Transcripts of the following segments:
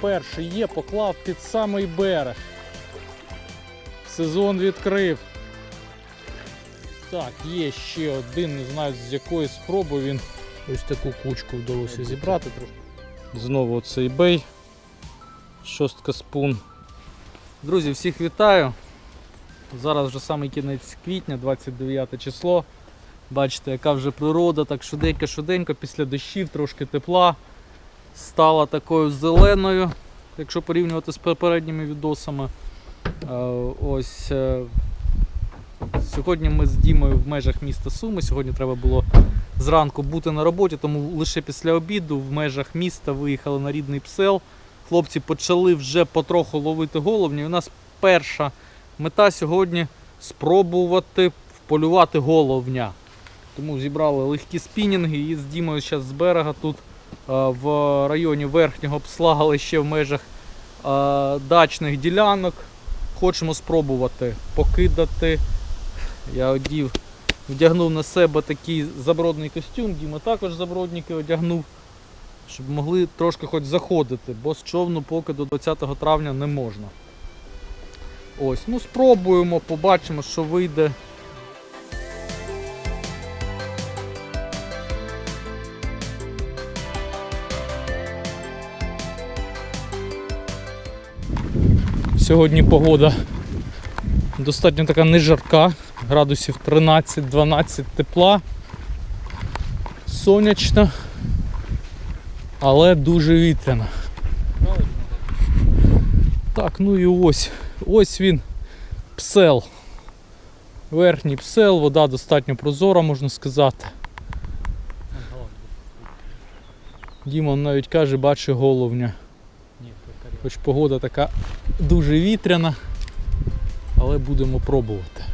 перший є, поклав під самий берег. Сезон відкрив. Так, є ще один, не знаю з якої спроби він ось таку кучку вдалося зібрати. Знову оцей бей. Шостка спун. Друзі, всіх вітаю. Зараз вже саме кінець квітня, 29 число. Бачите, яка вже природа, так швиденько-швиденько, після дощів трошки тепла. Стала такою зеленою, якщо порівнювати з попередніми відосами. Е, Ось е, сьогодні ми з Дімою в межах міста Суми. Сьогодні треба було зранку бути на роботі, тому лише після обіду в межах міста виїхали на рідний псел. Хлопці почали вже потроху ловити головні. У нас перша мета сьогодні спробувати вполювати головня. Тому зібрали легкі спінінги і з Дімою зараз з берега тут в районі верхнього псла, ще в межах е, дачних ділянок. Хочемо спробувати покидати. Я одів, вдягнув на себе такий забродний костюм, Діма також забродники одягнув, щоб могли трошки хоч заходити, бо з човну поки до 20 травня не можна. Ось, ну спробуємо, побачимо, що вийде. Сьогодні погода достатньо така не жарка, градусів 13-12 тепла, сонячна, але дуже вітряна. Так, ну і ось, ось він псел. Верхній псел, вода достатньо прозора, можна сказати. Діма навіть каже, бачить головня. Хоч погода така дуже вітряна, але будемо пробувати.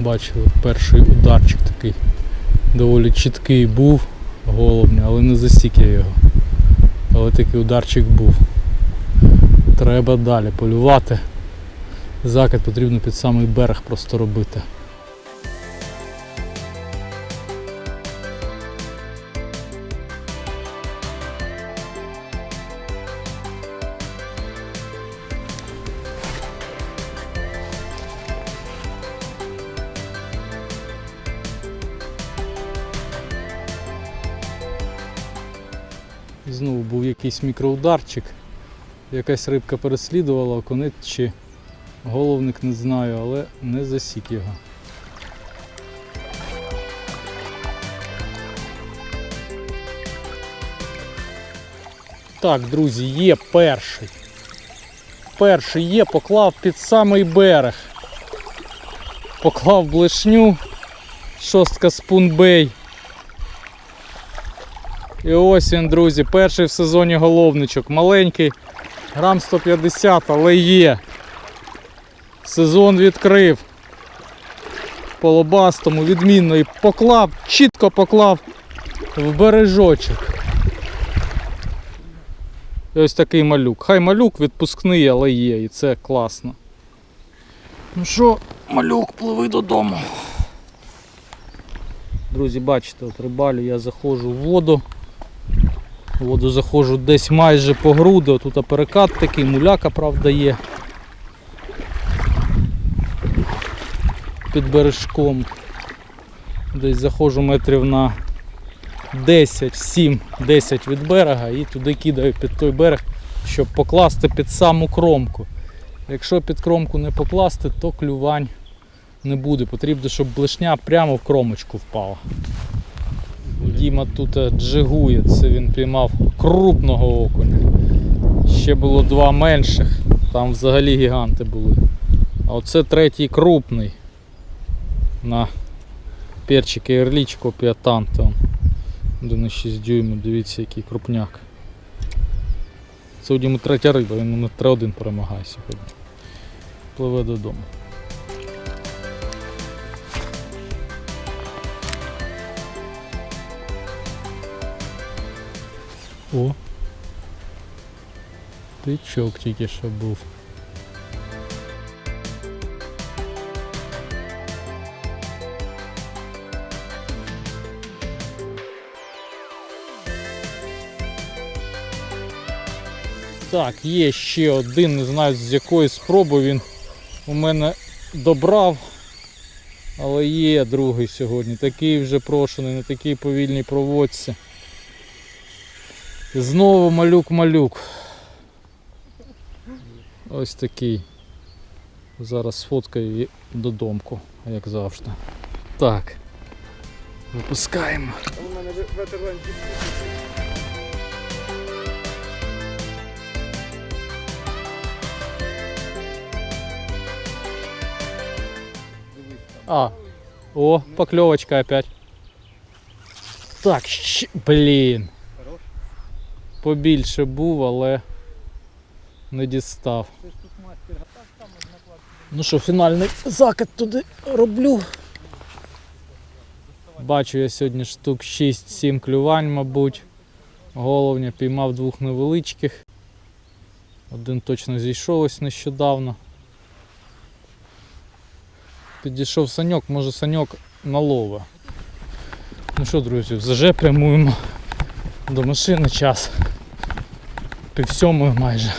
Бачили, перший ударчик такий доволі чіткий був головня, але не засік я його. Але такий ударчик був. Треба далі полювати. Закид потрібно під самий берег просто робити. Знову був якийсь мікроударчик. Якась рибка переслідувала, окунець чи головник не знаю, але не засік його. Так, друзі, є перший. Перший є, поклав під самий берег. Поклав блешню, шостка спунбей. І ось він, друзі, перший в сезоні головничок. Маленький, грам 150, але є. Сезон відкрив. По лобастому, відмінно і поклав, чітко поклав в бережочок. І ось такий малюк. Хай малюк відпускний, але є, і це класно. Ну що, малюк, пливи додому. Друзі, бачите, от рибалю я заходжу в воду. Воду заходжу десь майже по груди, тут перекат такий, муляка, правда, є. Під бережком. Десь заходжу метрів на 10, 7, 10 від берега і туди кидаю під той берег, щоб покласти під саму кромку. Якщо під кромку не покласти, то клювань не буде. Потрібно, щоб блешня прямо в кромочку впала. Діма тут е, джигує, це він піймав крупного окуня. Ще було два менших, там взагалі гіганти були. А оце третій крупний на перчики Ерліч копія Танте. 1,6 дюйму, дивіться який крупняк. Це у Діму третя риба, він на 3-1 перемагає сьогодні. Пливе додому. О. Тичок тільки що був. Так, є ще один, не знаю з якої спроби він у мене добрав. Але є другий сьогодні. Такий вже прошений, на такій повільній проводці. Знову малюк-малюк. Ось такий. Зараз сфоткаю і додомку, як завжди. Так. Випускаємо. У мене ветеран А, о, поклевочка опять. Так, щ... блін. Побільше був, але не дістав. Ну що, фінальний закид туди роблю. Бачу я сьогодні штук 6-7 клювань, мабуть. Головня піймав двох невеличких. Один точно зійшов ось нещодавно. Підійшов саньок, може саньок налове. Ну що, друзі, в ЗЖ прямуємо до машини час. Пів сьомої майже.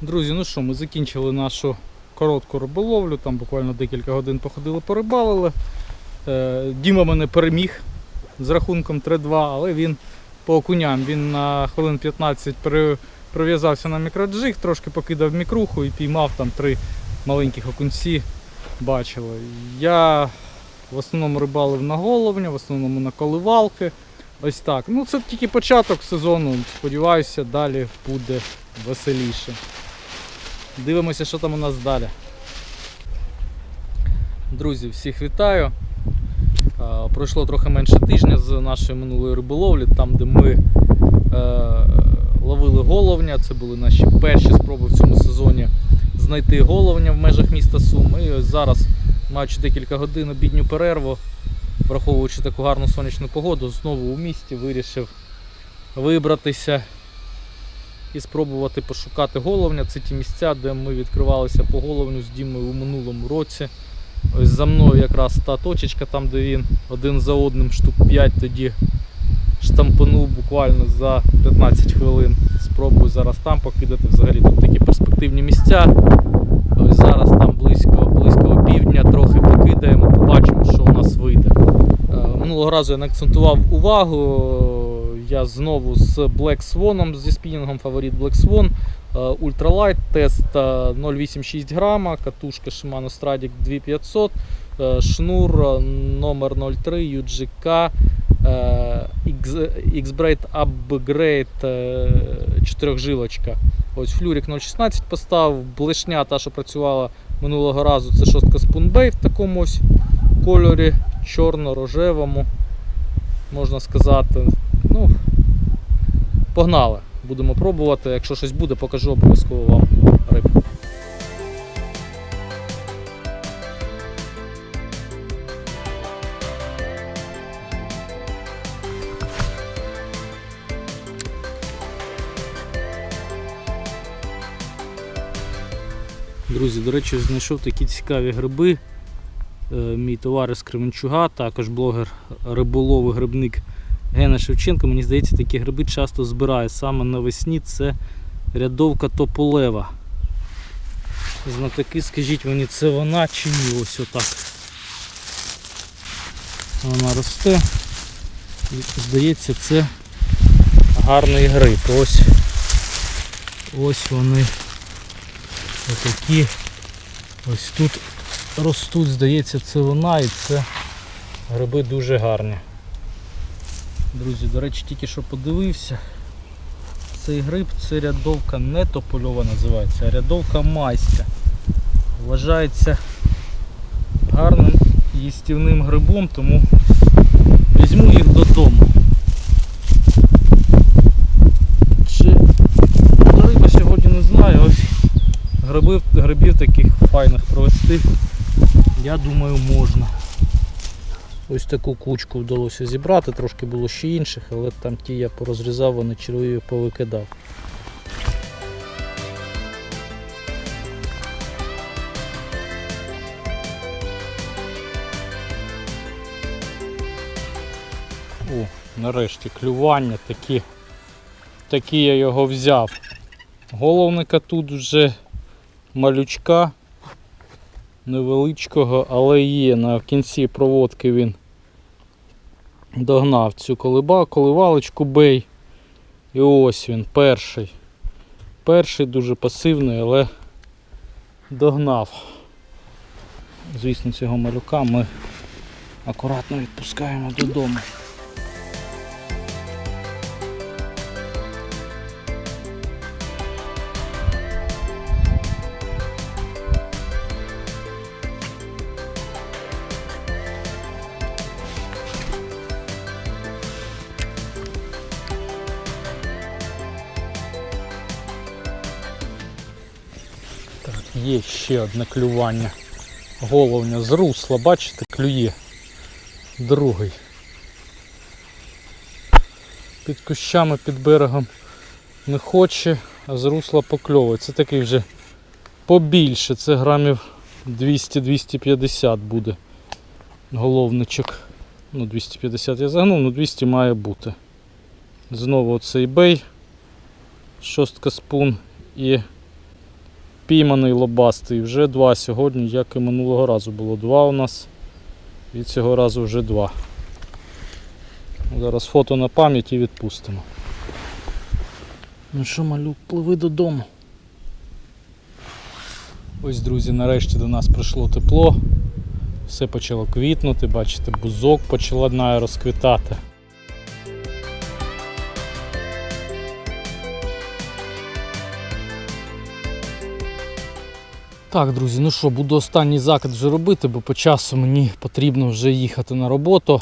Друзі, ну що, ми закінчили нашу коротку риболовлю, там буквально декілька годин походили, порибалили. Е, Діма мене переміг з рахунком 3-2, але він по окуням, він на хвилин 15 при- прив'язався на мікроджиг, трошки покидав мікруху і піймав там три маленьких окунці. Бачили. Я в основному рибалив на головня, в основному на коливалки. Ось так. Ну це тільки початок сезону. Сподіваюся, далі буде веселіше. Дивимося, що там у нас далі. Друзі, всіх вітаю. Пройшло трохи менше тижня з нашої минулої риболовлі, там де ми е, ловили головня. Це були наші перші спроби в цьому сезоні знайти головня в межах міста Сум. І ось зараз, маючи декілька годин обідню перерву, враховуючи таку гарну сонячну погоду, знову у місті вирішив вибратися і спробувати пошукати головня. Це ті місця, де ми відкривалися по головню з Дімою у минулому році. Ось за мною якраз та точечка, там де він один за одним штук 5 тоді штампанув буквально за 15 хвилин. Спробую зараз там покидати. Взагалі тут такі перспективні місця. Ось зараз там близько, півдня трохи покидаємо, побачимо, що у нас вийде. Е, Минулого разу я не акцентував увагу. Я знову з Black Swan, зі спінінгом фаворит Black Swan. Е, Ультралайт, тест е, 0,86 грама, катушка Shimano Stradic 2500, е, шнур е, номер 03 UGK е, X-Braid Upgrade е, 4 жилочка. Ось флюрик 0,16 поставив, блешня та, що працювала минулого разу, це шостка спунбей в такому ось кольорі чорно-рожевому, можна сказати. Ну, погнали. Будемо пробувати. Якщо щось буде, покажу обов'язково вам рибу. Друзі, до речі, знайшов такі цікаві гриби. Е, Мій товариш з Кременчуга, також блогер риболов і грибник Гена Шевченко. Мені здається, такі гриби часто збирає. Саме навесні це рядовка тополева. Знатоки, скажіть мені, це вона чи ні? Ось отак. Вона росте. І здається, це гарний гриб. Ось, ось вони отакі. Ось тут ростуть, здається, це вона і це гриби дуже гарні. Друзі, до речі, тільки що подивився. Цей гриб це рядовка не топольова називається, а рядовка майська. Вважається гарним їстівним грибом, тому візьму їх додому. Чи буде риба сьогодні не знаю, ось грибів, грибів таких файних провести, я думаю, можна. Ось таку кучку вдалося зібрати, трошки було ще інших, але там ті я порозрізав, вони червиві повикидав. О, нарешті клювання такі. Такі я його взяв. Головника тут вже малючка невеличкого, але є. На кінці проводки він догнав цю колиба, коливалочку бей. І ось він, перший. Перший дуже пасивний, але догнав. Звісно, цього малюка ми акуратно відпускаємо додому. Є ще одне клювання. Головня з русла, бачите, клює. Другий. Під кущами, під берегом не хоче, а з русла покльовує. Це такий вже побільше, це грамів 200-250 буде. Головничок. Ну, 250 я загнув, ну 200 має бути. Знову оцей бей, шостка спун і пійманий лобастий. Вже два сьогодні, як і минулого разу було два у нас. І цього разу вже два. Зараз фото на пам'ять і відпустимо. Ну що, малюк, пливи додому. Ось, друзі, нарешті до нас прийшло тепло. Все почало квітнути, бачите, бузок почала розквітати. Так, друзі, ну що, буду останній закид вже робити, бо по часу мені потрібно вже їхати на роботу.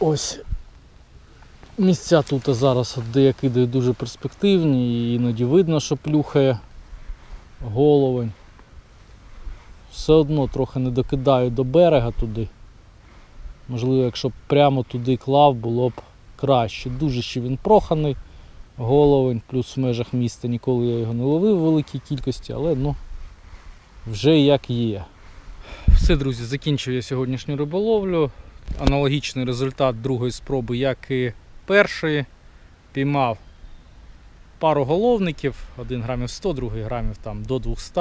Ось місця тут зараз, де я кидаю, дуже перспективні і іноді видно, що плюхає головень. Все одно трохи не докидаю до берега туди. Можливо, якщо прямо туди клав, було б краще. Дуже ще він проханий головень, плюс в межах міста ніколи я його не ловив в великій кількості, але ну вже як є. Все, друзі, закінчив я сьогоднішню риболовлю. Аналогічний результат другої спроби, як і першої. Піймав пару головників, один грамів 100, другий грамів там до 200.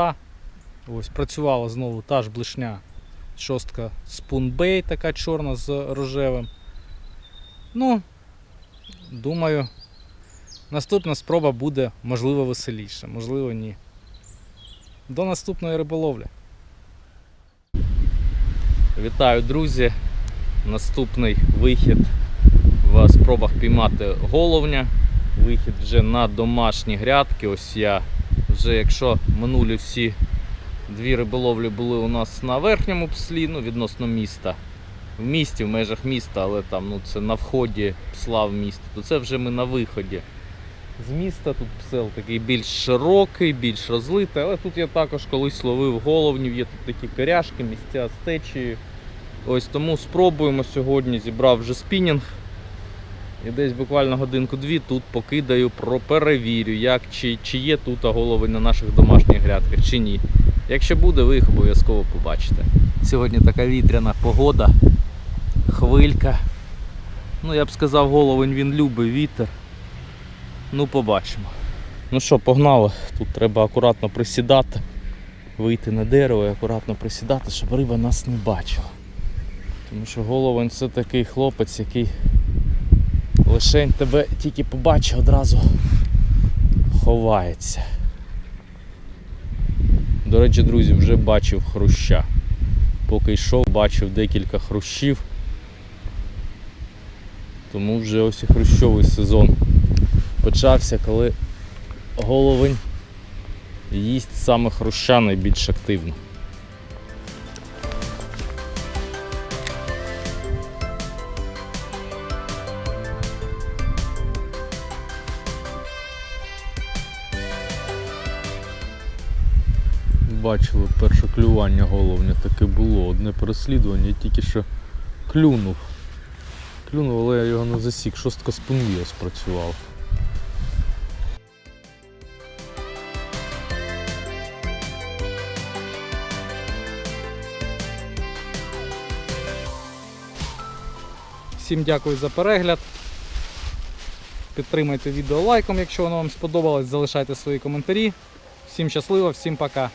Ось працювала знову та ж блишня шостка Spoonbait, така чорна з рожевим. Ну, думаю, наступна спроба буде можливо веселіша, можливо ні. До наступної риболовлі. Вітаю, друзі! Наступний вихід в спробах піймати головня. Вихід вже на домашні грядки. Ось я вже, якщо минулі всі дві риболовлі були у нас на верхньому пслі, ну, відносно міста. В місті, в межах міста, але там ну, це на вході псла в місто, то це вже ми на виході. З міста тут псел такий більш широкий, більш розлитий, але тут я також колись ловив головнів, є тут такі коряшки, місця з течією. Ось тому спробуємо сьогодні. Зібрав вже спінінг. І десь буквально годинку-дві тут покидаю, про перевірю, як, чи, чи є тут голови на наших домашніх грядках, чи ні. Якщо буде, ви їх обов'язково побачите. Сьогодні така вітряна погода, хвилька. Ну, я б сказав, головень він любить вітер. Ну, побачимо. Ну що, погнали. Тут треба акуратно присідати, вийти на дерево і акуратно присідати, щоб риба нас не бачила. Тому що головень це такий хлопець, який лишень тебе тільки побачить, одразу ховається. До речі, друзі, вже бачив хруща. Поки йшов, бачив декілька хрущів. Тому вже ось і хрущовий сезон почався, коли головень їсть саме хруща найбільш активно. бачили, перше клювання головне таке було. Одне переслідування, я тільки що клюнув. Клюнув, але я його не засік. Шостка спунвія спрацював. Всім дякую за перегляд. Підтримайте відео лайком, якщо воно вам сподобалось. Залишайте свої коментарі. Всім щасливо, всім пока.